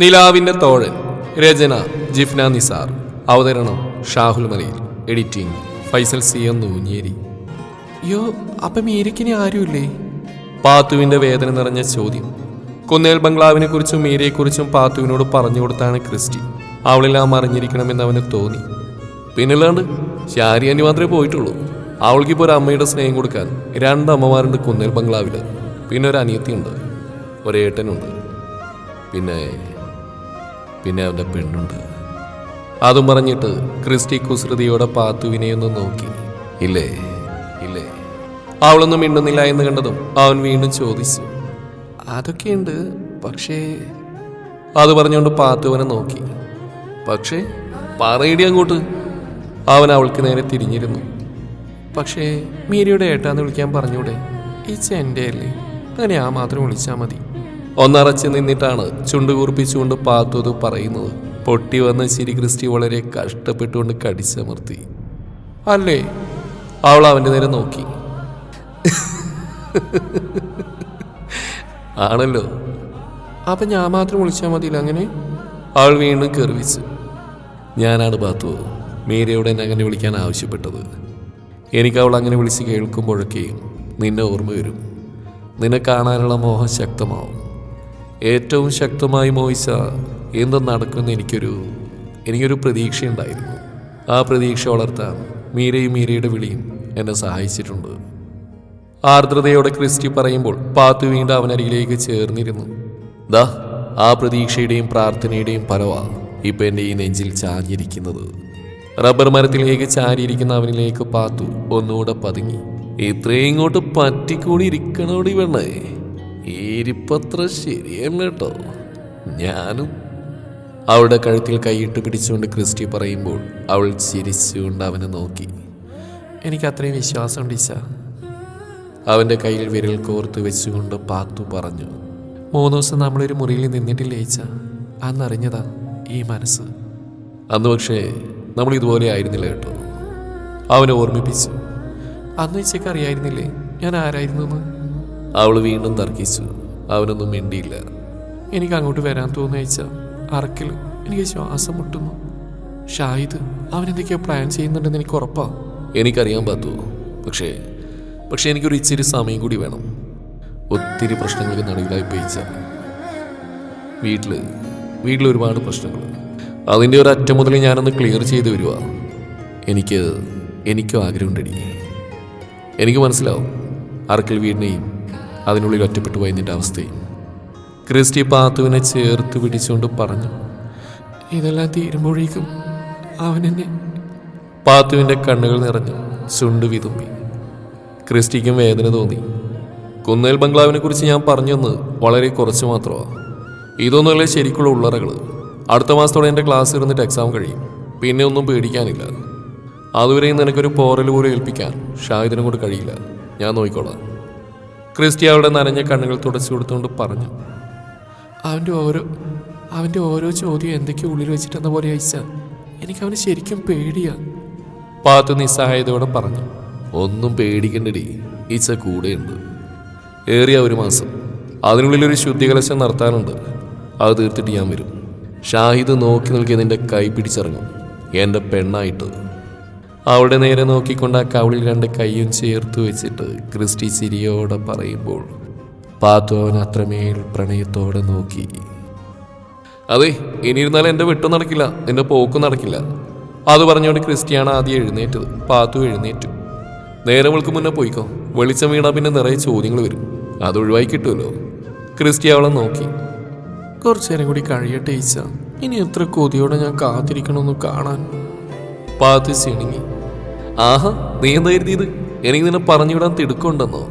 നിലാവിന്റെ തോഴൻ രചന ജിഫ്ന നിസാർ. അവതരണം Shahul Malayil. Editing Faisal C M Noonjeri. യോ അപ്പം മീരയ്ക്കിനി ആരുമില്ലേ? പാത്തുവിന്റെ വേദന നിറഞ്ഞ ചോദ്യം. കുന്നേൽ ബംഗ്ലാവിനെ കുറിച്ചും മീരയെക്കുറിച്ചും പാത്തുവിനോട് പറഞ്ഞു കൊടുത്താണ് ക്രിസ്റ്റി. അവളെല്ലാം അറിഞ്ഞിരിക്കണമെന്ന് അവന് തോന്നി. പിന്നല്ലാണ്ട് അനി മാത്രമേ പോയിട്ടുള്ളൂ. അവൾക്കിപ്പോൾ ഒരു അമ്മയുടെ സ്നേഹം കൊടുക്കാൻ രണ്ട് അമ്മമാരുണ്ട് കുന്നേൽ ബംഗ്ലാവിൽ പിന്നെ ഒരു അനിയത്തിയുണ്ട്. ഒരേട്ടനുണ്ട്. പിന്നെ പിന്നെ അവന്റെ പെണ്ണുണ്ട്. അതും പറഞ്ഞിട്ട് ക്രിസ്റ്റി കുസൃതിയോടെ പാത്തുവിനെ ഒന്ന് നോക്കി. ഇല്ലേ? ഇല്ലേ? അവളൊന്നും മിണ്ടുന്നില്ല എന്ന് കണ്ടതും അവൻ വീണ്ടും ചോദിച്ചു. അതൊക്കെയുണ്ട് പക്ഷേ അത് പറഞ്ഞുകൊണ്ട് പാത്തുവനെ നോക്കി. പക്ഷേ പറയടി അങ്ങോട്ട്. അവൻ അവൾക്ക് നേരെ തിരിഞ്ഞിരുന്നു. പക്ഷേ മീരയുടെ ഏട്ടാന്ന് വിളിക്കാൻ പറഞ്ഞൂടെ? ഈ ചെന്റെ അല്ലേ അങ്ങനെ ആ മാത്രം വിളിച്ചാൽ മതി. ഒന്നറച്ച് നിന്നിട്ടാണ് ചുണ്ടുകൂർപ്പിച്ചുകൊണ്ട് പാത്തത് പാത്തു പറയുന്നത്. പൊട്ടി വന്ന ചിരി ക്രിസ്റ്റി വളരെ കഷ്ടപ്പെട്ടുകൊണ്ട് കടിച്ചമർത്തി. അല്ലേ? അവൾ അവന്റെ നേരെ നോക്കി. ആണല്ലോ. അപ്പൊ ഞാൻ മാത്രം വിളിച്ചാൽ മതിയില്ല അങ്ങനെ? അവൾ വീണ്ടും കെറിവിച്ചു ഞാനാണ് ബാത്തു. മീരയോട് എന്നെ അങ്ങനെ വിളിക്കാൻ ആവശ്യപ്പെട്ടത്? എനിക്ക് അവൾ അങ്ങനെ വിളിച്ച് കേൾക്കുമ്പോഴൊക്കെയും നിന്നെ ഓർമ്മ വരും. നിന്നെ കാണാനുള്ള മോഹം ശക്തമാവും. ഏറ്റവും ശക്തമായി മോയിസ എന്തും നടക്കുമെന്ന് എനിക്കൊരു എനിക്കൊരു പ്രതീക്ഷയുണ്ടായിരുന്നു ആ പ്രതീക്ഷ വളർത്താൻ മീരയും മീരയുടെ വിളിയും എന്നെ സഹായിച്ചിട്ടുണ്ട്. ആർദ്രതയോടെ ക്രിസ്റ്റി പറയുമ്പോൾ പാത്തു വീണ്ടും അവനരികിലേക്ക് ചേർന്നിരുന്നു. ദാ ആ പ്രതീക്ഷയുടെയും പ്രാർത്ഥനയുടെയും പരവാ ഇപ്പൊ എന്റെ ഈ നെഞ്ചിൽ ചാഞ്ഞിരിക്കുന്നത്. റബ്ബർ മരത്തിലേക്ക് ചാരിയിരിക്കുന്ന അവനിലേക്ക് പാത്തു ഒന്നുകൂടെ പതുങ്ങി. ഇത്രയും ഇങ്ങോട്ട് പറ്റിക്കൂടി ഇരിക്കണോടി വേണേ ഇരിപ്പത്ര ശരിയല്ല കേട്ടോ. ഞാനും അവളുടെ കഴുത്തിൽ കൈയിട്ട് പിടിച്ചുകൊണ്ട് ക്രിസ്റ്റി പറയുമ്പോൾ അവൾ ചിരിച്ചുകൊണ്ട് അവനെ നോക്കി. എനിക്ക് അത്രയും വിശ്വാസം ഈശ. അവന്റെ കയ്യിൽ വിരൽ കോർത്ത് വെച്ചുകൊണ്ട് പാത്തു പറഞ്ഞു. മൂന്ന് ദിവസം നമ്മളൊരു മുറിയിൽ നിന്നിട്ടില്ല ഏച്ച അന്നറിഞ്ഞതാ ഈ മനസ്സ്. അന്ന് പക്ഷേ നമ്മൾ ഇതുപോലെ ആയിരുന്നില്ല കേട്ടോ. അവനെ ഓർമ്മിപ്പിച്ചു. അന്ന് ഉച്ചയ്ക്ക് അറിയായിരുന്നില്ലേ? ഞാൻ ആരായിരുന്നു എന്ന്? അവൾ വീണ്ടും തർക്കിച്ചു. അവനൊന്നും മിണ്ടിയില്ല. എനിക്ക് അങ്ങോട്ട് വരാൻ തോന്നിയച്ച അറക്കിൽ എനിക്ക് ശ്വാസം മുട്ടുന്നു. ഷാഹിദ് അവൻ എന്തൊക്കെയോ പ്ലാൻ ചെയ്യുന്നുണ്ടെന്ന് എനിക്ക് ഉറപ്പാ. എനിക്കറിയാൻ പറ്റൂ പക്ഷേ പക്ഷേ എനിക്കൊരു ഇച്ചിരി സമയം കൂടി വേണം. ഒത്തിരി പ്രശ്നങ്ങൾക്ക് നടുവിലായി പേയിച്ച. വീട്ടിൽ വീട്ടിൽ ഒരുപാട് പ്രശ്നങ്ങൾ. അതിന്റെ ഒരു അറ്റം മുതൽ ഞാനൊന്ന് ക്ലിയർ ചെയ്ത് വരുക എനിക്ക് എനിക്കും ആഗ്രഹമുണ്ടടി എനിക്ക് മനസ്സിലാവും. അറക്കൽ വീടിനെയും അതിനുള്ളിൽ ഒറ്റപ്പെട്ടു പോയ നിന്റെ അവസ്ഥയും ക്രിസ്റ്റി പാത്തുവിനെ ചേർത്ത് പിടിച്ചുകൊണ്ട് പറഞ്ഞു ഇതെല്ലാം തീരുമ്പോഴേക്കും അവൻ എന്നെ പാത്തുവിന്റെ കണ്ണുകൾ നിറഞ്ഞു ചുണ്ട് വിതുമ്പി. ക്രിസ്റ്റിക്കും വേദന തോന്നി. കുന്നേൽ ബംഗ്ലാവിനെ കുറിച്ച് ഞാൻ പറഞ്ഞെന്ന് വളരെ കുറച്ച് മാത്രമാണ് ഇതൊന്നുമല്ല ശരിക്കുള്ള ഉള്ളറകൾ അടുത്ത മാസത്തോടെ എന്റെ ക്ലാസ് ഇരുന്നിട്ട് എക്സാം കഴിയും. പിന്നെ ഒന്നും പേടിക്കാനില്ല. അതുവരെയും നിനക്കൊരു പോറൽ പോലും ഏൽപ്പിക്കാൻ ഷാഹിദിനും കൂടെ കഴിയില്ല. ഞാൻ നോക്കിക്കോളാം. ക്രിസ്റ്റി അവളുടെ നനഞ്ഞ കണ്ണുകൾ തുടച്ചു കൊടുത്തുകൊണ്ട് പറഞ്ഞു അവന്റെ ഓരോ അവന്റെ ഓരോ ചോദ്യം എന്തൊക്കെയോ ഉള്ളിൽ വെച്ചിട്ടെന്ന പോലെ അയച്ച എനിക്ക് അവന് ശരിക്കും പേടിയാ. പാത്തു നിസ്സഹായതയോടെ പറഞ്ഞു ഒന്നും പേടിക്കണ്ടടി ഈച്ച കൂടെയുണ്ട്. ഏറിയ ഒരു മാസം. അതിനുള്ളിൽ ഒരു ശുദ്ധികലശം നടത്താനുണ്ട്. അത് തീർത്തിട്ട് ഞാൻ വരും. ഷാഹിദ് നോക്കി നിൽക്കി നിന്റെ കൈ പിടിച്ചിറങ്ങും. എന്റെ പെണ്ണായിട്ട്. അവളുടെ നേരെ നോക്കിക്കൊണ്ട് ആ കവിളിൽ രണ്ട് കൈയും ചേർത്ത് വെച്ചിട്ട് ക്രിസ്റ്റി ചിരിയോടെ പറയുമ്പോൾ പാത്തു അവൻ അത്രമേൽ പ്രണയത്തോടെ നോക്കി. അതെ ഇനിയിരുന്നാലും എന്റെ വിട്ടു നടക്കില്ല എന്റെ പോക്കും നടക്കില്ല അത് പറഞ്ഞുകൊണ്ട് ക്രിസ്റ്റിയാണ് ആദ്യം എഴുന്നേറ്റത്. പാത്തു എഴുന്നേറ്റു. നേരെ വിൾക്ക് മുന്നേ പോയിക്കോ വെളിച്ചം വീണാ പിന്നെ നിറയെ ചോദ്യങ്ങൾ വരും അത് ഒഴിവായി കിട്ടുമല്ലോ. ക്രിസ്റ്റി അവളെ നോക്കി. കുറച്ചു നേരം കൂടി കഴിയട്ടെ ഈച്ച ഇനി എത്ര കൊതിയോടെ ഞാൻ കാത്തിരിക്കണമെന്ന് കാണാൻ. പാത്തു ചിണുങ്ങി ആഹാ നീ എന്താ കരുതിയത്? എനിക്ക് നിന്നെ പറഞ്ഞുവിടാൻ തിടുക്കുണ്ടെന്നോ?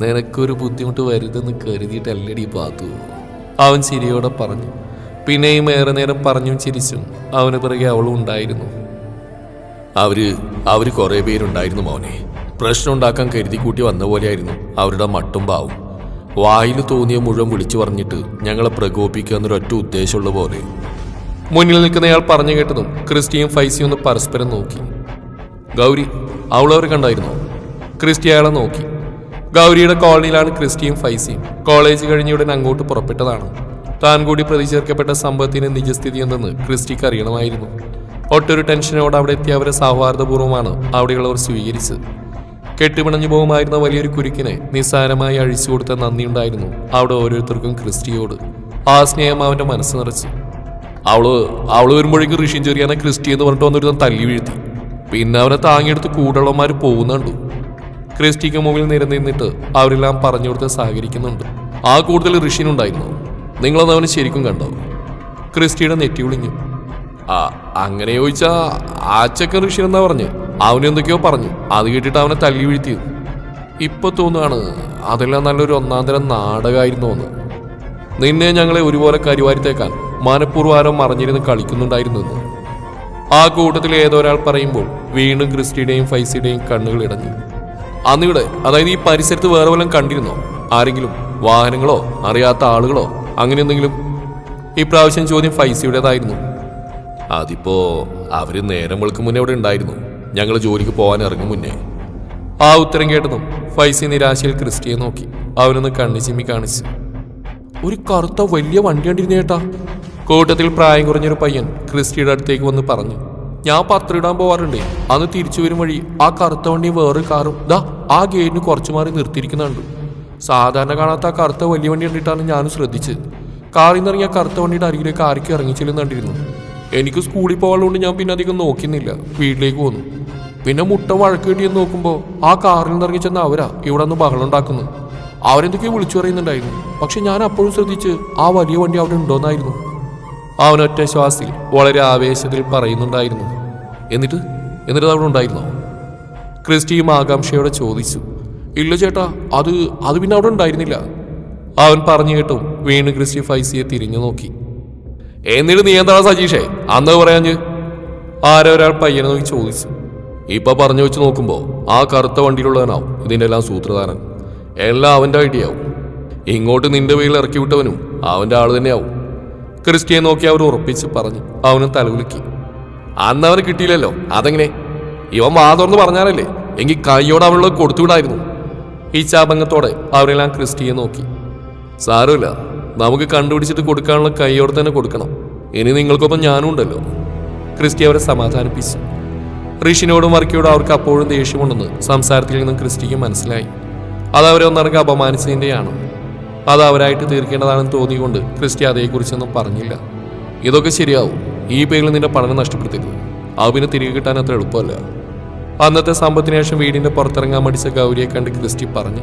നിനക്കൊരു ബുദ്ധിമുട്ട് വരുതെന്ന് കരുതിയിട്ടല്ലടി പാത്തു. അവൻ ചിരിയോടെ പറഞ്ഞു. പിന്നെയും ഏറെ നേരം പറഞ്ഞും ചിരിച്ചും അവന് പിറകെ അവളും ഉണ്ടായിരുന്നു. അവർ അവർ കുറെ പേരുണ്ടായിരുന്നു മോനെ. പ്രശ്നം ഉണ്ടാക്കാൻ കരുതി കൂട്ടി വന്ന പോലെയായിരുന്നു അവരുടെ മട്ടും പാവും. വായിൽ തോന്നിയ മുഴുവൻ വിളിച്ചു പറഞ്ഞിട്ട് ഞങ്ങളെ പ്രകോപിക്കുക എന്നൊരൊറ്റ ഉദ്ദേശമുള്ള പോലെ മുന്നിൽ നിൽക്കുന്നയാൾ പറഞ്ഞു കേട്ടതും ക്രിസ്റ്റിയും ഫൈസിയും ഒന്ന് പരസ്പരം നോക്കി. ഗൗരി അവളവർ കണ്ടായിരുന്നു? ക്രിസ്റ്റി അയാളെ നോക്കി. ഗൗരിയുടെ കോളനിയിലാണ് ക്രിസ്റ്റിയും ഫൈസിയും. കോളേജ് കഴിഞ്ഞ ഉടൻ അങ്ങോട്ട് പുറപ്പെട്ടതാണ്. താൻ കൂടി പ്രതിചേർക്കപ്പെട്ട സംഭവത്തിന്റെ നിജസ്ഥിതി എന്തെന്ന് ക്രിസ്റ്റിക്ക് അറിയണമായിരുന്നു. ഒട്ടൊരു ടെൻഷനോടെ അവിടെ എത്തിയ അവരെ സൗഹാർദ്ദപൂർവമാണ് അവിടെയുള്ളവർ സ്വീകരിച്ചത്. കെട്ടുപിണഞ്ഞു പോകുമായിരുന്ന വലിയൊരു കുരുക്കിനെ നിസ്സാരമായി അഴിച്ചു കൊടുത്ത നന്ദിയുണ്ടായിരുന്നു അവിടെ ഓരോരുത്തർക്കും ക്രിസ്റ്റിയോട്. ആ സ്നേഹം അവന്റെ മനസ്സ് നിറച്ചു. അവൾ അവൾ വരുമ്പോഴേക്കും ഋഷിയും ചെറിയാനെ ക്രിസ്റ്റി എന്ന് പറഞ്ഞിട്ട് വന്നൊരു തല്ലി വീഴ്ത്തി. പിന്നെ അവനെ താങ്ങിയെടുത്ത് കൂടുള്ളവന്മാർ പോകുന്നുണ്ട്. ക്രിസ്റ്റിക്ക് മുമ്പിൽ നിരന്നിന്നിട്ട് അവരെല്ലാം പറഞ്ഞു കൊടുത്ത് സഹകരിക്കുന്നുണ്ട്. ആ കൂടുതൽ ഋഷിനുണ്ടായിരുന്നു. നിങ്ങളത് അവന് ശരിക്കും കണ്ടോ? ക്രിസ്റ്റിയുടെ നെറ്റി വിളിഞ്ഞു. ആ അങ്ങനെ ചോദിച്ചാ ആ ചെക്കൻ ഋഷി എന്നാ പറഞ്ഞു? അവനെന്തൊക്കെയോ പറഞ്ഞു. അത് കേട്ടിട്ട് അവനെ തല്ലി വീഴ്ത്തിയത് ഇപ്പൊ തോന്നുകയാണ് അതെല്ലാം നല്ലൊരു ഒന്നാം തരം നാടകമായിരുന്നു എന്ന്. നിന്നെ ഞങ്ങളെ ഒരുപോലെ കരിവാരിത്തേക്കാൻ മനഃപൂർവം ആരോ മറിഞ്ഞിരുന്ന് കളിക്കുന്നുണ്ടായിരുന്നെന്ന് ആ കൂട്ടത്തിൽ ഏതൊരാൾ പറയുമ്പോൾ വീണ്ടും ക്രിസ്റ്റിയുടെയും ഫൈസിയുടെയും കണ്ണുകൾ ഇടഞ്ഞു. അന്നിവിടെ അതായത് ഈ പരിസരത്ത് വേറെ വല്ലതും കണ്ടിരുന്നോ? ആരെങ്കിലും? വാഹനങ്ങളോ? അറിയാത്ത ആളുകളോ? അങ്ങനെ എന്തെങ്കിലും? ഇപ്രാവശ്യം ചോദ്യം ഫൈസിയുടേതായിരുന്നു. അതിപ്പോ അവർ നേരം വെളുക്കും മുന്നേ അവിടെ ഉണ്ടായിരുന്നു. ഞങ്ങൾ ജോലിക്ക് പോകാൻ ഇറങ്ങും മുന്നേ. ആ ഉത്തരം കേട്ടതും ഫൈസി നിരാശയിൽ ക്രിസ്റ്റിയെ നോക്കി. അവനൊന്ന് കണ്ണു ചിമ്മി കാണിച്ചു. ഒരു കറുത്ത വലിയ വണ്ടി കണ്ടിരുന്നു ചേട്ടാ കൂട്ടത്തിൽ പ്രായം കുറഞ്ഞൊരു പയ്യൻ ക്രിസ്റ്റിയുടെ അടുത്തേക്ക് വന്ന് പറഞ്ഞു ഞാൻ പത്രിടാൻ പോവാറുണ്ടേ. അന്ന് തിരിച്ചു വരും വഴി ആ കറുത്ത വണ്ടിയും വേറൊരു കാറും ദാ ആ ഗേറ്റിന് കുറച്ചു മാറി നിർത്തിയിരിക്കുന്നുണ്ട്. സാധാരണ കാണാത്ത ആ കറുത്ത വലിയ വണ്ടി കണ്ടിട്ടാണ് ഞാനും ശ്രദ്ധിച്ചത്. കാറിൽ നിന്നിറങ്ങിയ കറുത്ത വണ്ടിയുടെ അരികിലേക്ക് ആർക്കും ഇറങ്ങിച്ചില്ലെന്ന് എനിക്ക് സ്കൂളിൽ പോകാനുള്ളതുകൊണ്ട് ഞാൻ പിന്നെ അധികം നോക്കുന്നില്ല വീട്ടിലേക്ക് പോന്നു പിന്നെ മുട്ട വഴക്ക് കിട്ടിയെന്ന് നോക്കുമ്പോൾ ആ കാറിൽ നിന്ന് ഇറങ്ങി ചെന്ന അവരാ ഇവിടെ നിന്ന് ബഹളം അവരെന്തൊക്കെയോ വിളിച്ചു പറയുന്നുണ്ടായിരുന്നു. പക്ഷെ ഞാൻ അപ്പോഴും ശ്രദ്ധിച്ച് ആ വലിയ വണ്ടി അവിടെ ഉണ്ടോന്നായിരുന്നു. അവനൊറ്റ ശ്വാസിൽ വളരെ ആവേശത്തിൽ പറയുന്നുണ്ടായിരുന്നു. എന്നിട്ട് എന്നിട്ട് അവിടെ ഉണ്ടായിരുന്നോ? ക്രിസ്റ്റിയും ആകാംക്ഷയോടെ ചോദിച്ചു. ഇല്ല ചേട്ടാ അത് അത് പിന്നെ അവിടെ ഉണ്ടായിരുന്നില്ല. അവൻ പറഞ്ഞു കേട്ടും വീണ്ടും ക്രിസ്റ്റി ഫൈസിയെ തിരിഞ്ഞു നോക്കി. എന്നിട്ട് നീ എന്താണ് സജീഷേ? അന്ന് പറയാഞ്ഞ്? ആരോ ഒരാൾ പയ്യനെ നോക്കി ചോദിച്ചു. ഇപ്പൊ പറഞ്ഞു വെച്ച് നോക്കുമ്പോൾ ആ കറുത്ത വണ്ടിയിലുള്ളവനാവും ഇതിന്റെ എല്ലാം സൂത്രധാരൻ. എല്ലാം അവന്റെ ഐഡിയ ആവും. ഇങ്ങോട്ട് നിന്റെ പേരിൽ ഇറക്കി വിട്ടവനും അവന്റെ ആൾ തന്നെയാവും. ക്രിസ്റ്റിയെ നോക്കി അവർ ഉറപ്പിച്ച് പറഞ്ഞു അവനും തലകുലുക്കി. അന്ന് അവന് കിട്ടിയില്ലല്ലോ അതെങ്ങനെ? ഇവൻ വാ തുറന്ന് പറഞ്ഞാലല്ലേ എങ്കിൽ കൈയോടെ അവളോട് കൊടുത്തുവിടായിരുന്നു. ഈ ചാപങ്ങത്തോടെ അവരെല്ലാം ക്രിസ്റ്റിയെ നോക്കി. സാരമില്ല നമുക്ക് കണ്ടുപിടിച്ചിട്ട് കൊടുക്കാനുള്ള കൈയോടെ തന്നെ കൊടുക്കണം. ഇനി നിങ്ങൾക്കൊപ്പം ഞാനും ഉണ്ടല്ലോ. ക്രിസ്റ്റി അവരെ സമാധാനിപ്പിച്ചു. ഋഷിനോടും വർക്കിയോടും അവർക്ക് അപ്പോഴും ദേഷ്യമുണ്ടെന്ന് സംസാരത്തിൽ നിന്നും ക്രിസ്റ്റിക്ക് മനസ്സിലായി. അത് അവരെ ഒന്നിറങ്ങി അപമാനിച്ചതിന്റെയാണ്. അത് അവരായിട്ട് തീർക്കേണ്ടതാണെന്ന് തോന്നിക്കൊണ്ട് ക്രിസ്റ്റി അതേക്കുറിച്ചൊന്നും പറഞ്ഞില്ല. ഇതൊക്കെ ശരിയാവും. ഈ പേരിൽ നിന്റെ പഠനം നഷ്ടപ്പെടുത്തരുത്. അത് തിരികെ കിട്ടാൻ അത്ര എളുപ്പമല്ല. അന്നത്തെ സമ്പത്തിന് ശേഷം വീടിന്റെ പുറത്തിറങ്ങാൻ മടിച്ച ഗൗരിയെ കണ്ട് ക്രിസ്റ്റി പറഞ്ഞു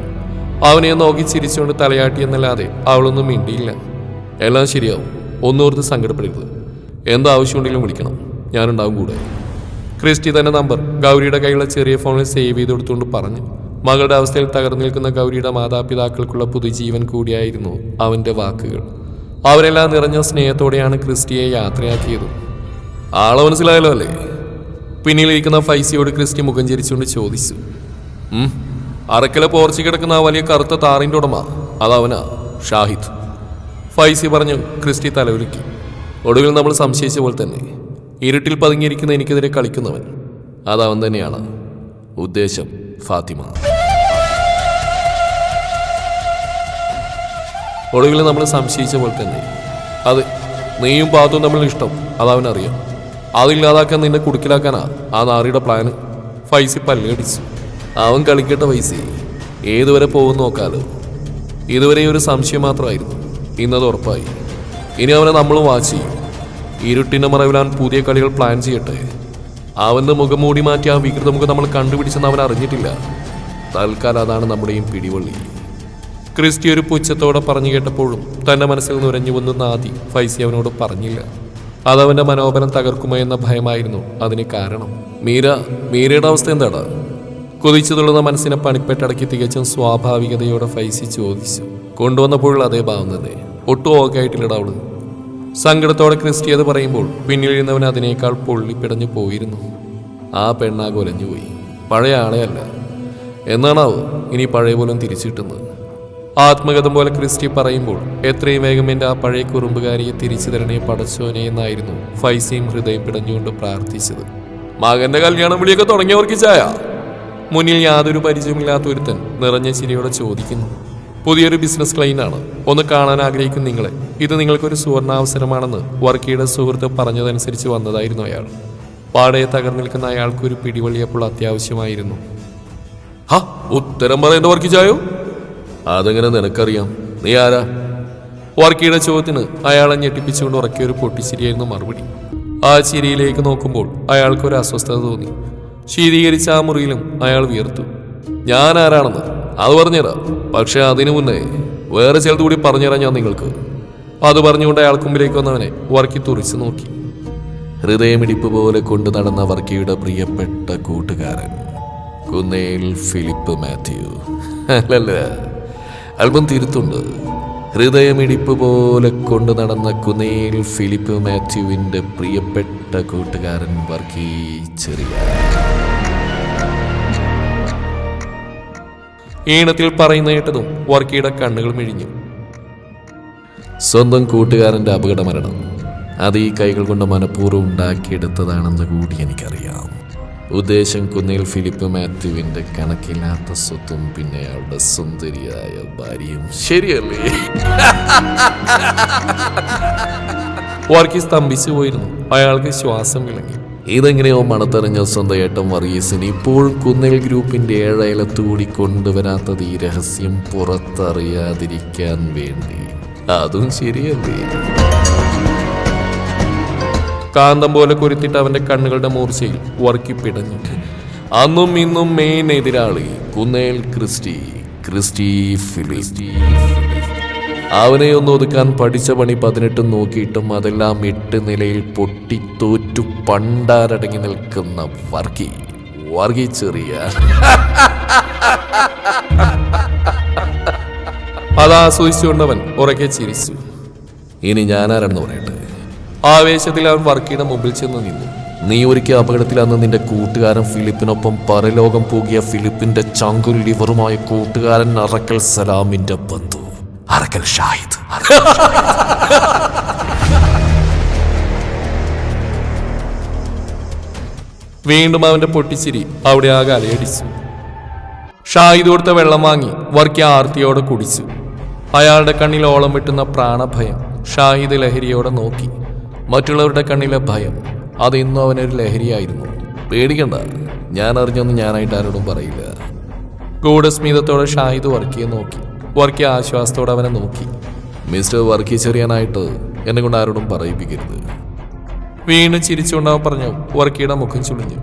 അവനെ നോക്കി ചിരിച്ചുകൊണ്ട് തലയാട്ടി എന്നല്ലാതെ അവളൊന്നും മിണ്ടിയില്ല. എല്ലാം ശരിയാവും. ഒന്നോർത്ത് സങ്കടപ്പെടരുത്. എന്താവശ്യമുണ്ടെങ്കിലും വിളിക്കണം. ഞാനുണ്ടാവും കൂടെ. ക്രിസ്റ്റി തന്റെ നമ്പർ ഗൗരിയുടെ കയ്യിലുള്ള ചെറിയ ഫോണിൽ സേവ് ചെയ്ത് കൊടുത്തുകൊണ്ട് പറഞ്ഞു മകളുടെ അവസ്ഥയിൽ തകർന്നു നിൽക്കുന്ന ഗൗരിയുടെ മാതാപിതാക്കൾക്കുള്ള പുതുജീവൻ കൂടിയായിരുന്നു അവന്റെ വാക്കുകൾ. അവരെല്ലാം നിറഞ്ഞ സ്നേഹത്തോടെയാണ് ക്രിസ്റ്റിയെ യാത്രയാക്കിയത്. ആളെ മനസ്സിലായല്ലോ അല്ലേ? പിന്നിലിരിക്കുന്ന ഫൈസിയോട് ക്രിസ്റ്റി മുഖം ചിരിച്ചുകൊണ്ട് ചോദിച്ചു. അറക്കല പോർച്ച് കിടക്കുന്ന ആ വലിയ കറുത്ത താറിന്റെ ഉടമ അതവനാ ഷാഹിദ്. ഫൈസി പറഞ്ഞു ക്രിസ്റ്റി തലവിളിക്കി ഒടുവിൽ നമ്മൾ സംശയിച്ച പോലെ തന്നെ ഇരുട്ടിൽ പതുങ്ങിയിരിക്കുന്ന എനിക്കെതിരെ കളിക്കുന്നവൻ അതവൻ തന്നെയാണ്. ഉദ്ദേശം ഫാത്തിമ. ഒടുവിൽ നമ്മൾ സംശയിച്ച പോലെ തന്നെ. അത് നീയും പാത്തും തമ്മിൽ ഇഷ്ടം അതവനറിയാം അതില്ലാതാക്കാൻ നിന്നെ കുടുക്കിലാക്കാനാ ആ നാറിയുടെ പ്ലാന് ഫൈസി പല്ലടിച്ചു അവൻ കളിക്കട്ടെ ഫൈസി ഏതുവരെ പോകും നോക്കാലോ. ഇതുവരെ ഒരു സംശയം മാത്രമായിരുന്നു. ഇന്നത് ഉറപ്പായി. ഇനി അവനെ നമ്മൾ വാച്ച് ചെയ്യും. ഇരുട്ടിന്റെ മറവിലാൻ പുതിയ കളികൾ പ്ലാൻ ചെയ്യട്ടെ. അവന്റെ മുഖം മൂടി മാറ്റി ആ വികൃത മുഖം നമ്മൾ കണ്ടുപിടിച്ചെന്ന് അവൻ അറിഞ്ഞിട്ടില്ല. തൽക്കാലം അതാണ് നമ്മുടെയും പിടിവള്ളി. ക്രിസ്റ്റി ഒരു പുച്ഛത്തോടെ പറഞ്ഞു കേട്ടപ്പോഴും തന്റെ മനസ്സിൽ നുരഞ്ഞു വന്ന് നാദി ഫൈസി അവനോട് പറഞ്ഞില്ല. അതവന്റെ മനോബലം തകർക്കുമോ എന്ന ഭയമായിരുന്നു അതിന് കാരണം. മീര മീരയുടെ അവസ്ഥ എന്താടാ? കൊതിച്ചു തുള്ളുന്ന മനസ്സിനെ പണിപ്പെട്ടടക്കി തികച്ചും സ്വാഭാവികതയോടെ ഫൈസി ചോദിച്ചു. കൊണ്ടുവന്നപ്പോഴുള്ള അതേ ഭാവം തന്നെ. ഒട്ടും ഓക്കായിട്ടില്ലടാ അവൾ. സങ്കടത്തോടെ ക്രിസ്റ്റി അത് പറയുമ്പോൾ പിന്നിലിരുന്നവൻ അതിനേക്കാൾ പൊള്ളിപ്പിടഞ്ഞു പോയിരുന്നു. ആ പെണ്ണാ കൊലഞ്ഞുപോയി പഴയ ആളെയല്ല. എന്നാണാവോ ഇനി പഴയ പോലും തിരിച്ചു കിട്ടുന്നത്? ആത്മകഥം പോലെ ക്രിസ്റ്റി പറയുമ്പോൾ എത്രയും വേഗം എന്റെ ആ പഴയ കുറുമ്പുകാരിയെ തിരിച്ചു തരണേ പടച്ചോനെ എന്നായിരുന്നു ഫൈസിയും ഹൃദയം പിടഞ്ഞുകൊണ്ട് പ്രാർത്ഥിച്ചത്. മകന്റെ കല്യാണം വിളിയൊക്കെ തുടങ്ങിയവർക്ക് ചായ. മുന്നിൽ യാതൊരു പരിചയമില്ലാത്ത ഒരുത്തൻ നിറഞ്ഞ ചിരിയോടെ ചോദിക്കുന്നു. പുതിയൊരു ബിസിനസ് ക്ലൈനാണ് ഒന്ന് കാണാൻ ആഗ്രഹിക്കും നിങ്ങളെ. ഇത് നിങ്ങൾക്കൊരു സുവർണാവസരമാണെന്ന് വർക്കിയുടെ സുഹൃത്ത് പറഞ്ഞതനുസരിച്ച് വന്നതായിരുന്നു അയാൾ. പാടയെ തകർന്നു നിൽക്കുന്ന അയാൾക്കൊരു പിടിവള്ളിയപ്പോൾ അത്യാവശ്യമായിരുന്നു. ഹ ഉത്തരം പറയേണ്ട വർക്കിച്ചായോ? അതെങ്ങനെ നിനക്കറിയാം? നീ ആരാ? വർക്കിയുടെ ചോദ്യത്തിന് അയാളെ ഞെട്ടിപ്പിച്ചുകൊണ്ട് ഉറക്കിയ ഒരു പൊട്ടിച്ചിരിയായിരുന്നു മറുപടി. ആ ചിരിയിലേക്ക് നോക്കുമ്പോൾ അയാൾക്കൊരു അസ്വസ്ഥത തോന്നി. ശീതീകരിച്ച ആ മുറിയിലും അയാൾ വിയർത്തു. ഞാൻ ആരാണെന്ന്? അത് പറഞ്ഞുതരാം. പക്ഷെ അതിനു മുന്നേ വേറെ ചിലത് കൂടി പറഞ്ഞുതരാം ഞാൻ നിങ്ങൾക്ക്. അത് പറഞ്ഞുകൊണ്ട് അയാൾക്ക് മുമ്പിലേക്ക് വന്നവനെ വർക്കി തുറിച്ചു നോക്കി. ഹൃദയമിടിപ്പ് പോലെ കൊണ്ടു നടന്ന വർക്കിയുടെ പ്രിയപ്പെട്ട കൂട്ടുകാരൻ കുന്നേൽ ഫിലിപ്പ് മാത്യു. അല്ലല്ല. അല്പം തിരുത്തുണ്ട്. ഹൃദയമിടിപ്പ് പോലെ കൊണ്ടു നടന്ന കുന്നേൽ ഫിലിപ്പ് മാത്യുവിന്റെ പ്രിയപ്പെട്ട കൂട്ടുകാരൻ വർക്കി ചെറിയ. ഈണത്തിൽ പറയുന്ന കേട്ടതും വർക്കിയുടെ കണ്ണുകൾ മിഴിഞ്ഞു. സ്വന്തം കൂട്ടുകാരന്റെ അപകടമരണം. അത് ഈ കൈകൾ കൊണ്ട് മനഃപൂർവം ഉണ്ടാക്കിയെടുത്തതാണെന്ന് കൂടി എനിക്കറിയാം. ഉദ്ദേശം കുന്നേൽ ഫിലിപ്പ് മാത്യുവിന്റെ കണക്കില്ലാത്ത സ്വത്തും പിന്നെ അയാളുടെ സുന്ദരിയായ ഭാര്യയും. ശരിയല്ലേ? വർക്കി സ്തംഭിച്ചു പോയിരുന്നു. അയാൾക്ക് ശ്വാസം വിളങ്ങി. ഇതെങ്ങനെയോ മണത്തെറിഞ്ഞ സ്വന്തം ഏട്ടൻ വർഗീസിന് ഇപ്പോൾ കുന്നിൽ ഗ്രൂപ്പിന്റെ ഏഴയലത്തുകൂടി കൊണ്ടുവരാത്തത് ഈ രഹസ്യം പുറത്തറിയാതിരിക്കാൻ വേണ്ടി. അതും ശരിയല്ലേ? കാന്തം പോലെ കുരുത്തിട്ട് അവന്റെ കണ്ണുകളുടെ മൂർച്ചയിൽ വർക്കി അന്നും ഇന്നും മെയിൻ എതിരാളി കുന്നേൽ ക്രിസ്റ്റി ക്രിസ്റ്റി ഫിലിസ്റ്റി അവനെ ഒന്ന് ഒതുക്കാൻ പഠിച്ച പണി പതിനെട്ടും നോക്കിയിട്ടും അതെല്ലാം എട്ട് നിലയിൽ പൊട്ടിത്തോറ്റു പണ്ടാരടങ്ങി നിൽക്കുന്ന വർഗി വർഗി ചെറിയ. അതാസ്വദിച്ചുകൊണ്ടവൻ ഉറക്കെ ചിരിച്ചു. ഇനി ഞാനാരെന്ന് പറയട്ടെ? ആവേശത്തിൽ അവൻ വർക്കിയുടെ മുമ്പിൽ ചെന്ന് നിന്നു. നീ ഒരിക്കൽ അപകടത്തിൽ അന്ന് നിന്റെ കൂട്ടുകാരൻ ഫിലിപ്പിനൊപ്പം പരലോകം പോകിയ ഫിലിപ്പിന്റെ ചങ്കുൽ ലിവറുമായ കൂട്ടുകാരൻ അറക്കൽ സലാമിന്റെ ബന്ധു. അറക്കൽ ഷാഹിദ്. വീണ്ടും അവന്റെ പൊട്ടിച്ചിരി അവിടെ ആകെ അലയടിച്ചു. ഷാഹിദ് കൊടുത്ത വെള്ളം വാങ്ങി വർക്കി ആർത്തിയോടെ കുടിച്ചു. അയാളുടെ കണ്ണിൽ ഓളം വിട്ടുന്ന പ്രാണഭയം ഷാഹിദ് ലഹരിയോടെ നോക്കി. മറ്റുള്ളവരുടെ കണ്ണിലെ ഭയം അത് ഇന്നും അവനൊരു ലഹരിയായിരുന്നു. പേടിക്കണ്ട ഞാൻ അറിഞ്ഞൊന്നും ഞാനായിട്ട് ആരോടും പറയില്ല. ഗൂഢസ്മിതത്തോടെ ഷാഹിദ് വർക്കിയെ നോക്കി. വർക്കി ആശ്വാസത്തോടെ അവനെ നോക്കി. മിസ്റ്റർ വർക്കി ചെറിയാനായിട്ട് എന്നെ കൊണ്ട് ആരോടും പറയിപ്പിക്കരുത്. വീണ്ടും ചിരിച്ചുകൊണ്ട് അവൻ പറഞ്ഞു വർക്കിയുടെ മുഖം ചുളിഞ്ഞു.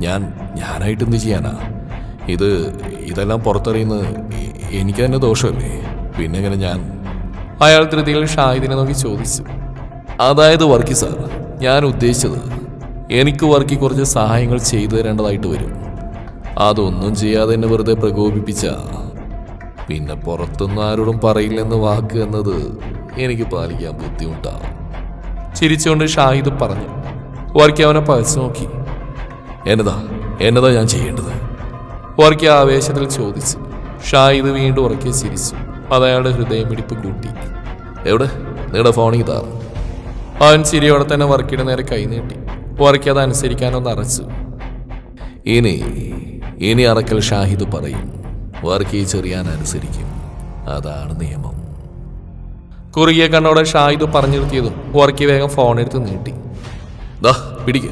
ഞാൻ ഞാനായിട്ട് എന്ത് ചെയ്യാനാ? ഇത് ഇതെല്ലാം പുറത്തറിയുന്നത് എനിക്ക് തന്നെ ദോഷമല്ലേ? പിന്നെ എങ്ങനെ ഞാൻ? അയാൾ ധൃതിയിൽ ഷാഹിദിനെ നോക്കി ചോദിച്ചു. അതായത് വർക്കി സാർ ഞാൻ ഉദ്ദേശിച്ചത് എനിക്ക് വർക്കി കുറച്ച് സഹായങ്ങൾ ചെയ്തു തരേണ്ടതായിട്ട് വരും. അതൊന്നും ചെയ്യാതെ എന്നെ വെറുതെ പ്രകോപിപ്പിച്ച. പിന്നെ പുറത്തൊന്നും ആരോടും പറയില്ലെന്ന് വാക്ക് എന്നത് എനിക്ക് പാലിക്കാൻ ബുദ്ധിമുട്ടാണ് ചിരിച്ചുകൊണ്ട് ഷാഹിദ് പറഞ്ഞു വർക്കി അവനെ പകച്ചു നോക്കി. എന്നതാ എന്നതാ ഞാൻ ചെയ്യേണ്ടത്? വർക്കി ആവേശത്തിൽ ചോദിച്ചു. ഷാഹിദ് വീണ്ടും ഉറക്കി ചിരിച്ചു. അത് ഹൃദയം പിടിപ്പ് കൂട്ടി. എവിടെ? നിങ്ങളുടെ ഫോണിൽ അവൻ ചിരിയോടെ തന്നെ വർക്കിയുടെ നേരെ കൈ നീട്ടി. വർക്കി അത് അനുസരിക്കാനൊന്ന് അറച്ചു. ഇനി ഇനി അറക്കൽ ഷാഹിദ് പറയും വർക്കി ചെറിയാൻ അനുസരിക്കും. അതാണ് നിയമം. കുറുകിയ കണ്ണോടെ ഷാഹിദ് പറഞ്ഞു നിർത്തിയതും വർക്കി വേഗം ഫോൺ എടുത്ത് നീട്ടി. ദാ പിടിക്ക.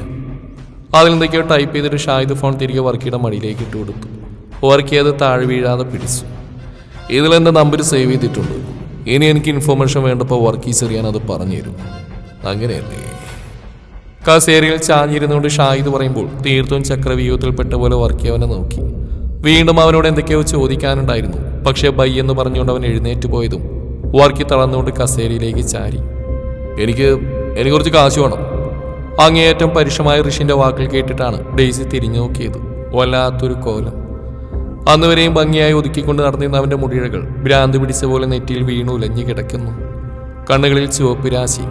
അതിൽ എന്തൊക്കെയോ ടൈപ്പ് ചെയ്തിട്ട് ഷാഹിദ് ഫോൺ തിരികെ വർക്കിയുടെ മടിയിലേക്ക് ഇട്ട് കൊടുത്തു. വർക്കി അത് താഴെ വീഴാതെ പിടിച്ചു. ഇതിലെന്റെ നമ്പർ സേവ് ചെയ്തിട്ടുണ്ട്. ഇനി എനിക്ക് ഇൻഫർമേഷൻ വേണ്ടപ്പോൾ വർക്കി ചെറിയാൻ അത് പറഞ്ഞു തരും. അങ്ങനെയല്ലേ? കസേരയിൽ ചാഞ്ഞിരുന്നുകൊണ്ട് ഷായിദ് പറയുമ്പോൾ തീർത്തും ചക്രവ്യൂഹത്തിൽപ്പെട്ട പോലെ വർക്കിയവനെ നോക്കി. വീണ്ടും അവനോട് എന്തൊക്കെയോ ചോദിക്കാനുണ്ടായിരുന്നു. പക്ഷേ ബൈ എന്ന് പറഞ്ഞുകൊണ്ട് അവൻ എഴുന്നേറ്റ് പോയതും വർക്കി തളർന്നുകൊണ്ട് കസേരയിലേക്ക് ചാരി. എനിക്ക് എനിക്ക് കുറച്ച് കാശ് വേണം. അങ്ങേയറ്റം പരുഷമായ ഋഷിന്റെ വാക്കുകൾ കേട്ടിട്ടാണ് ഡെയ്സി തിരിഞ്ഞു നോക്കിയത്. വല്ലാത്തൊരു കോലം. അന്നുവരെയും ഭംഗിയായി ഒതുക്കിക്കൊണ്ട് നടന്നിരുന്ന അവന്റെ മുടിഴകൾ ഭ്രാന്ത് പിടിച്ച പോലെ നെറ്റിയിൽ വീണു ഉലഞ്ഞു കിടക്കുന്നു. കണ്ണുകളിൽ ചുവപ്പ് രാശി.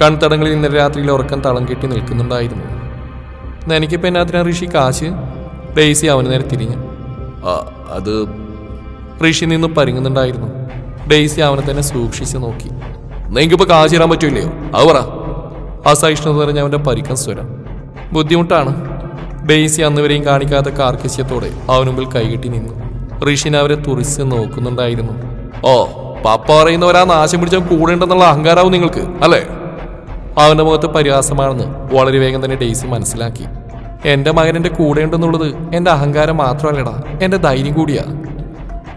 കൺതടങ്ങളിൽ ഇന്നലെ രാത്രിയിൽ ഉറക്കം തളം കെട്ടി നിൽക്കുന്നുണ്ടായിരുന്നു. എനിക്കിപ്പോൾ എന്നാത്തിനാ ഋഷി കാശ്? ഡെയ്സി അവന് നേരെ തിരിഞ്ഞു. "ആ, അത് ഋഷി നിന്ന് പരുങ്ങുന്നുണ്ടായിരുന്നു. ഡെയ്സി അവനെ തന്നെ സൂക്ഷിച്ച് നോക്കി. നിങ്ങൾക്കിപ്പോൾ കാശ് തരാൻ പറ്റൂലയോ അത് പറ. അസഹിഷ്ണുത നിറഞ്ഞ അവന്റെ പരിക്കൻ സ്വരം. ബുദ്ധിമുട്ടാണ്. ഡെയ്സി അന്നുവരെയും കാണിക്കാത്ത കാർക്കശ്യത്തോടെ അവന് മുമ്പിൽ കൈകെട്ടി നിന്നു. ഋഷിനെ അവരെ തുറിച്ച് നോക്കുന്നുണ്ടായിരുന്നു. ഓ പപ്പ പറയുന്നവരാ നാശം പിടിച്ചാൽ കൂടെ ഉണ്ടെന്നുള്ള അഹങ്കാരാവും നിങ്ങൾക്ക് അല്ലേ? അവന്റെ മുഖത്ത് പരിഹാസമാണെന്ന് വളരെ വേഗം തന്നെ ഡെയ്സി മനസ്സിലാക്കി. എന്റെ മകൻ എന്റെ കൂടെ ഉണ്ടെന്നുള്ളത് എന്റെ അഹങ്കാരം മാത്രമല്ലടാ എന്റെ ധൈര്യം കൂടിയാ.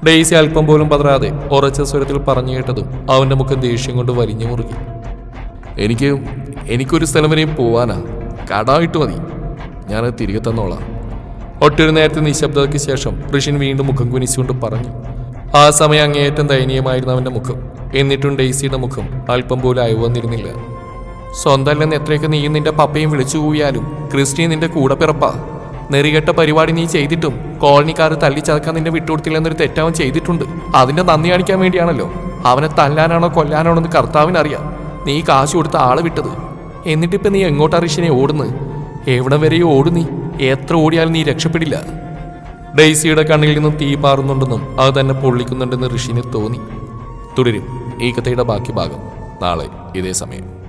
ഡെയ്സി അല്പം പോലും പതറാതെ ഉറച്ച സ്വരത്തിൽ പറഞ്ഞു കേട്ടതും അവന്റെ മുഖം ദേഷ്യം കൊണ്ട് വലിഞ്ഞു മുറുകി. എനിക്ക് എനിക്കൊരു സ്ഥലം വരെയും പോവാനാ. കടായിട്ട് മതി. ഞാൻ തിരികെ തന്നോളാം. ഒട്ടൊരു നേരത്തെ നിശബ്ദതയ്ക്ക് ശേഷം ഋഷിൻ വീണ്ടും മുഖം കുനിച്ചുകൊണ്ട് പറഞ്ഞു. ആ സമയം അങ്ങേയറ്റം ദയനീയമായിരുന്നു അവന്റെ മുഖം. എന്നിട്ടും ഡെയ്സിയുടെ മുഖം അല്പം പോലും അയവ് വന്നിരുന്നില്ല. സ്വന്തമല്ലെന്ന് എത്രയൊക്കെ നീ നിന്റെ പപ്പയും വിളിച്ചു കൂവിയാലും ക്രിസ്റ്റീൻ നിന്റെ കൂടെ പിറപ്പാ. നെറികെട്ട പരിപാടി നീ ചെയ്തിട്ടും കോളനിക്കാർ തല്ലിച്ചതക്കാൻ നിന്നെ വിട്ടുകൊടുത്തില്ലെന്നൊരു തെറ്റവൻ ചെയ്തിട്ടുണ്ട്. അതിന്റെ നന്ദി കാണിക്കാൻ വേണ്ടിയാണല്ലോ. അവനെ തല്ലാനാണോ കൊല്ലാനാണോ എന്ന് കർത്താവിനറിയാം. നീ കാശ് കൊടുത്ത ആളെ വിട്ടത്. എന്നിട്ടിപ്പോ നീ എങ്ങോട്ടാ ഋഷിനെ ഓടുന്നത്? എവിടെ വരെയോ ഓടും നീ? എത്ര ഓടിയാലും നീ രക്ഷപ്പെടില്ല. ഡെയ്സിയുടെ കണ്ണിൽ നിന്നും തീ പാറുന്നുണ്ടെന്നും അത് തന്നെ പൊള്ളിക്കുന്നുണ്ടെന്ന് ഋഷിന് തോന്നി. തുടരും. ഈ കഥയുടെ ബാക്കി ഭാഗം നാളെ ഇതേ സമയം.